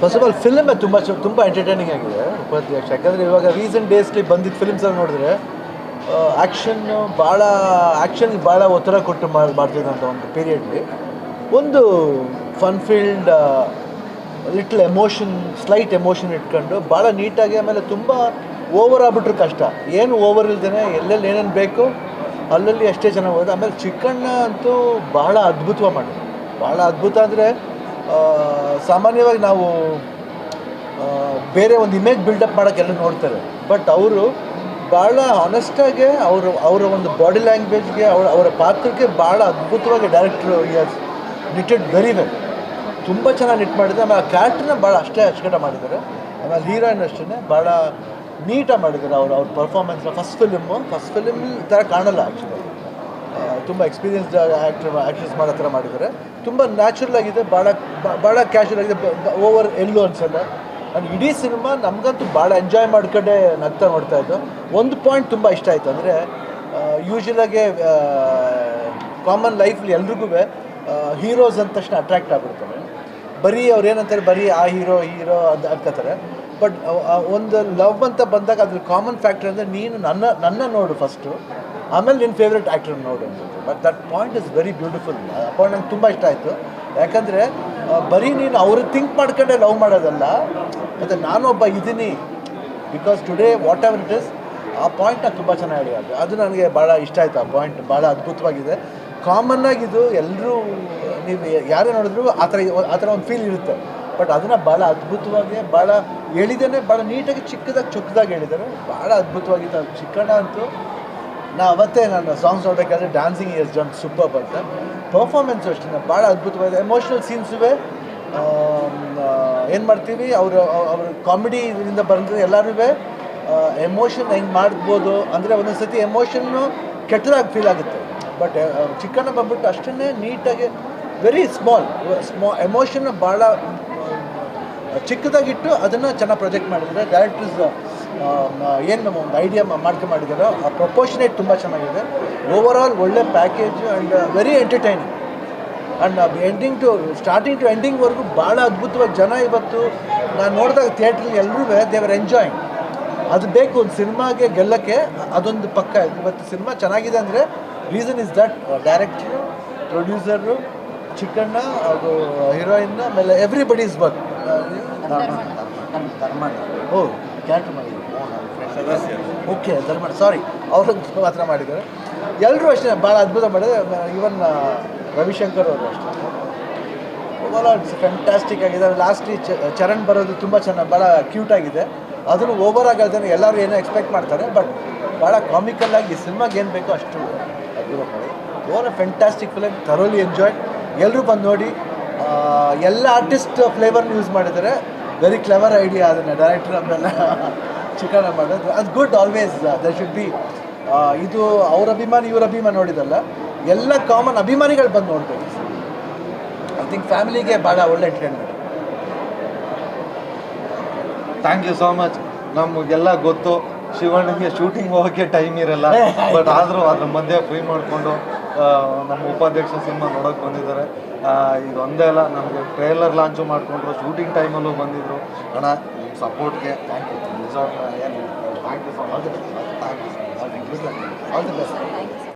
First of all film ತುಂಬ ತುಂಬ entertaining ಆಗಿದೆ, ಉಪಾಧ್ಯಕ್ಷ. ಯಾಕಂದರೆ ಇವಾಗ ರೀಸೆಂಟ್ ಡೇಸ್ಲಿ ಬಂದಿದ್ದ ಫಿಲ್ಮ್ಸ್ ಎಲ್ಲ ನೋಡಿದ್ರೆ ಆ್ಯಕ್ಷನ್ ಭಾಳ ಆ್ಯಕ್ಷನ್ಗೆ ಭಾಳ ಒತ್ತಡ ಕೊಟ್ಟು ಮಾಡಿ ಮಾಡ್ತಿದ್ದಂಥ ಒಂದು ಪೀರಿಯಡ್ಲಿ ಒಂದು fun filled little emotion slight emotion ಇಟ್ಕೊಂಡು ಭಾಳ ನೀಟಾಗಿ ಆಮೇಲೆ ತುಂಬ ಓವರ್ ಆಗ್ಬಿಟ್ರೆ ಕಷ್ಟ. ಏನು ಓವರ್ ಇಲ್ದೇ ಎಲ್ಲೆಲ್ಲಿ ಏನೇನು ಬೇಕು ಅಲ್ಲಲ್ಲಿ ಅಷ್ಟೇ ಚೆನ್ನಾಗಿ ಹೋದ ಆಮೇಲೆ ಚಿಕ್ಕಣ್ಣ ಅಂತೂ ಭಾಳ ಅದ್ಭುತವಾಗಿ ಮಾಡಿದ್ರು. ಭಾಳ ಅದ್ಭುತ ಅಂದರೆ ಸಾಮಾನ್ಯವಾಗಿ ನಾವು ಬೇರೆ ಒಂದು ಇಮೇಜ್ ಬಿಲ್ಡಪ್ ಮಾಡೋಕ್ಕೆಲ್ಲ ನೋಡ್ತಾರೆ. ಬಟ್ ಅವರು ಭಾಳ ಆನೆಸ್ಟಾಗೆ ಅವರು, ಅವರ ಒಂದು ಬಾಡಿ ಲ್ಯಾಂಗ್ವೇಜ್ಗೆ ಅವರ ಅವರ ಪಾತ್ರಕ್ಕೆ ಭಾಳ ಅದ್ಭುತವಾಗಿ ಡೈರೆಕ್ಟ್ರು ನಿಟ್ಟೆಡ್ ವೆರಿ ವೆಲ್ ತುಂಬ ಚೆನ್ನಾಗಿ ನಿಟ್ ಮಾಡಿದ್ದಾರೆ. ಆಮೇಲೆ ಆ ಕ್ಯಾರೆಕ್ಟರ್ನ ಭಾಳ ಅಷ್ಟೇ ಅಚ್ಚುಕಟ್ಟ ಮಾಡಿದ್ದಾರೆ. ಆಮೇಲೆ ಹೀರೋಯಿನ್ ಅಷ್ಟೇ ಭಾಳ ನೀಟಾಗಿ ಮಾಡಿದ್ದಾರೆ ಅವರು, ಅವ್ರ performance first film first film ಥರ ಕಾಣಲ್ಲ ಆ್ಯಕ್ಚುಲಿ ತುಂಬ ಎಕ್ಸ್ಪೀರಿಯನ್ಸ್ಡ್ ಆ್ಯಕ್ಟ್ರ್ ಆ್ಯಕ್ಟ್ರೆಸ್ ಮಾಡೋ ಥರ ಮಾಡಿದ್ದಾರೆ. ತುಂಬ ನ್ಯಾಚುರಲ್ ಆಗಿದೆ ಭಾಳ ಭಾಳ ಕ್ಯಾಶುವಲ್ ಆಗಿದೆ ಓವರ್ ಎಲ್ಲೂ. ಅನ್ಸಲ್ಲ ನಾನು ಇಡೀ ಸಿನಿಮಾ ನಮಗಂತೂ ಭಾಳ ಎಂಜಾಯ್ ಮಾಡ್ಕೊಂಡೆ ನಗ್ತಾ ನೋಡ್ತಾ ಇದ್ದು. ಒಂದು ಪಾಯಿಂಟ್ ತುಂಬ ಇಷ್ಟ ಆಯಿತು ಅಂದರೆ ಯೂಶ್ವಲಾಗೆ ಕಾಮನ್ ಲೈಫಲ್ಲಿ ಎಲ್ರಿಗೂ ಹೀರೋಸ್ ಅಂದ ತಕ್ಷಣ ಅಟ್ರಾಕ್ಟ್ ಆಗ್ಬಿಡ್ತಾರೆ. ಬರೀ ಅವ್ರು ಏನಂತಾರೆ, ಬರೀ ಆ ಹೀರೋ ಹೀರೋ ಅಂತ ಅನ್ಕೋತಾರೆ. ಬಟ್ ಒಂದು ಲವ್ ಅಂತ ಬಂದಾಗ ಅದ್ರ ಕಾಮನ್ ಫ್ಯಾಕ್ಟರ್ ಅಂದರೆ ನೀನು ನನ್ನ ನನ್ನ ನೋಡು ಫಸ್ಟು ಆಮೇಲೆ ನಿನ್ನ ಫೇವ್ರೆಟ್ ಆ್ಯಕ್ಟರ್ ನೋಡು ಅಂತ but that point is very beautiful ಆ ಪಾಯಿಂಟ್ ನಂಗೆ ತುಂಬ ಇಷ್ಟ ಆಯಿತು. ಯಾಕಂದರೆ ಬರೀ ನೀನು ಅವ್ರು ಥಿಂಕ್ ಮಾಡ್ಕೊಂಡೆ ಲವ್ ಮಾಡೋದಲ್ಲ, ಮತ್ತು ನಾನೊಬ್ಬ ಇದ್ದೀನಿ because today whatever it is ಆ ಪಾಯಿಂಟ್ನ ತುಂಬ ಚೆನ್ನಾಗಿ ಹೇಳಿದ್ದಾರೆ ಅದು ನನಗೆ ಭಾಳ ಇಷ್ಟ ಆಯಿತು ಆ ಪಾಯಿಂಟ್ ಭಾಳ ಅದ್ಭುತವಾಗಿದೆ. ಕಾಮನ್ ಇದು ಎಲ್ಲರೂ ನೀವು ಯಾರೇ ನೋಡಿದ್ರು ಆ ಥರ ಆ ಥರ ಒಂದು ಫೀಲ್ ಇರುತ್ತೆ. ಬಟ್ ಅದನ್ನು ಭಾಳ ಅದ್ಭುತವಾಗಿ ಭಾಳ ಹೇಳಿದ್ದೇನೆ ಭಾಳ ನೀಟಾಗಿ, ಚಿಕ್ಕದಾಗಿ, ಚೊಕ್ಕದಾಗಿ ಹೇಳಿದ್ದಾರೆ ಭಾಳ ಅದ್ಭುತವಾಗಿತ್ತು ಅದು ಚಿಕ್ಕಣ್ಣ ಅಂತೂ ನಾ ಅವತ್ತೇ ನಾನು ಸಾಂಗ್ಸ್ ನೋಡಬೇಕಾದ್ರೆ ಡ್ಯಾನ್ಸಿಂಗ್ ಇಸ್ ಡನ್ ಸೂಪರ್ ಅಂತ. ಪರ್ಫಾರ್ಮೆನ್ಸು ಅಷ್ಟೇ ಭಾಳ ಅದ್ಭುತವಾಗಿದೆ. ಎಮೋಷ್ನಲ್ ಸೀನ್ಸುವೆ ಏನು ಮಾಡ್ತೀವಿ? ಅವರು, ಅವ್ರ ಕಾಮಿಡಿಯಿಂದ ಬಂದರೆ ಎಲ್ಲರೂ ಎಮೋಷನ್ ಹೆಂಗೆ ಮಾಡ್ಬೋದು ಅಂದರೆ ಒಂದೊಂದು ಸತಿ ಎಮೋಷನ್ನು ಕೆಟ್ಟದಾಗಿ ಫೀಲ್ ಆಗುತ್ತೆ. ಬಟ್ ಚಿಕ್ಕನ ಬಂದ್ಬಿಟ್ಟು ಅಷ್ಟನ್ನೇ ನೀಟಾಗಿ ವೆರಿ ಸ್ಮಾಲ್ ಸ್ಮಾ ಎಮೋಷನ್ನ ಭಾಳ ಚಿಕ್ಕದಾಗಿಟ್ಟು ಅದನ್ನು ಚೆನ್ನಾಗಿ ಪ್ರೊಜೆಕ್ಟ್ ಮಾಡಿದ್ರೆ ಡೈರೆಕ್ಟರ್ಸ್ ಏನು ಒಂದು ಐಡಿಯಾ ಮಾಡ್ಕೊಂಡು ಮಾಡಿದ್ದಾರೋ ಆ ಪ್ರೊಪೋಷನೇಟ್ ತುಂಬ ಚೆನ್ನಾಗಿದೆ. ಓವರ್ ಆಲ್ ಒಳ್ಳೆ package and very entertaining and ending to starting to ಎಂಡಿಂಗ್ವರೆಗೂ ಭಾಳ ಅದ್ಭುತವಾಗಿ ಜನ ಇವತ್ತು ನಾನು ನೋಡಿದಾಗ ಥಿಯೇಟ್ರಲ್ಲಿ ಎಲ್ಲರೂ ದೇವರ್ ಎಂಜಾಯಿಂಗ್ ಅದು ಬೇಕು ಒಂದು ಸಿನಿಮಾಗೆ ಗೆಲ್ಲಕ್ಕೆ ಅದೊಂದು ಪಕ್ಕ. ಇದೆ. ಇವತ್ತು ಸಿನಿಮಾ ಚೆನ್ನಾಗಿದೆ ಅಂದರೆ reason is that director producer Chikkanna ಅದು ಹೀರೋಯಿನ್ ಆಮೇಲೆ ಎವ್ರಿಬಡಿ ಇಸ್ ವರ್ಕ್ ಓ. ಕ್ಯಾರೆಕ್ಟರ್ ಮಾಡಿದ್ರು ಓಕೆ ಧರ್ಮಣ್ಣ ಸಾರಿ ಅವರು ಮಾತ್ರ ಮಾಡಿದ್ದಾರೆ. ಎಲ್ಲರೂ ಅಷ್ಟೇ ಭಾಳ ಅದ್ಭುತ ಮಾಡಿದೆ ಈವನ್ ರವಿಶಂಕರ್ ಅವರು ಅಷ್ಟೇ. ಓವರ್ ಆಲ್ ಫ್ಯಾಂಟಾಸ್ಟಿಕ್ ಆಗಿದೆ ಲಾಸ್ಟ್ ಚರಣ್ ಬರೋದು ತುಂಬ ಚೆನ್ನಾಗಿ ಭಾಳ ಕ್ಯೂಟ್ ಆಗಿದೆ. ಅದನ್ನು ಓವರ್ ಆಗಿ ಅದನ್ನು ಎಲ್ಲರೂ ಏನೋ ಎಕ್ಸ್ಪೆಕ್ಟ್ ಮಾಡ್ತಾರೆ ಬಟ್ ಭಾಳ ಕಾಮಿಕಲ್ ಆಗಿ ಈ ಸಿನಿಮಾಗೆ ಏನು ಬೇಕೋ ಅಷ್ಟು ಅದ್ಭುತ ಮಾಡಿ. Over fantastic film thoroughly enjoy ಎಲ್ಲರೂ ಬಂದು ನೋಡಿ ಎಲ್ಲ ಆರ್ಟಿಸ್ಟ್ ಫ್ಲೇವರ್ನ ಯೂಸ್ ಮಾಡಿದ್ದಾರೆ. ವೆರಿ ಕ್ಲೆವರ್ ಐಡಿಯಾ ಅದನ್ನು ಡೈರೆಕ್ಟರ್ ಆಮೇಲೆ ಚಿಕನ್ ಮಾಡೋದು ಅದು good always the should be ಇದು ಅವ್ರ ಅಭಿಮಾನಿ ಇವ್ರ ಅಭಿಮಾನಿ ನೋಡಿದಲ್ಲ ಎಲ್ಲ ಕಾಮನ್ ಅಭಿಮಾನಿಗಳು ಬಂದು ನೋಡ್ಬೇಕು. ಐ ಥಿಂಕ್ ಫ್ಯಾಮಿಲಿಗೆ ಭಾಳ ಒಳ್ಳೆ entertainment thank you so much ನಮಗೆಲ್ಲ ಗೊತ್ತು. ಶಿವಣ್ಣಗೆ ಶೂಟಿಂಗ್ ಹೋಗೋಕ್ಕೆ ಟೈಮ್ ಇರಲ್ಲ. ಬಟ್ ಆದರೂ ಅದ್ರ ಮಧ್ಯೆ ಫ್ರೀ ಮಾಡಿಕೊಂಡು ನಮ್ಮ ಉಪಾಧ್ಯಕ್ಷ ಸಿನಿಮಾ ನೋಡೋಕೆ ಬಂದಿದ್ದಾರೆ. ಇದು ಒಂದೇ ಅಲ್ಲ, ನಮಗೆ ಟ್ರೇಲರ್ ಲಾಂಚು ಮಾಡಿಕೊಂಡ್ರು ಶೂಟಿಂಗ್ ಟೈಮಲ್ಲೂ ಬಂದಿದ್ರು. ಅಣ್ಣ ನಿಮ್ಮ ಸಪೋರ್ಟ್ಗೆ ಥ್ಯಾಂಕ್ ಯು ನಿಜ ಏನು thank you so much thank you all the best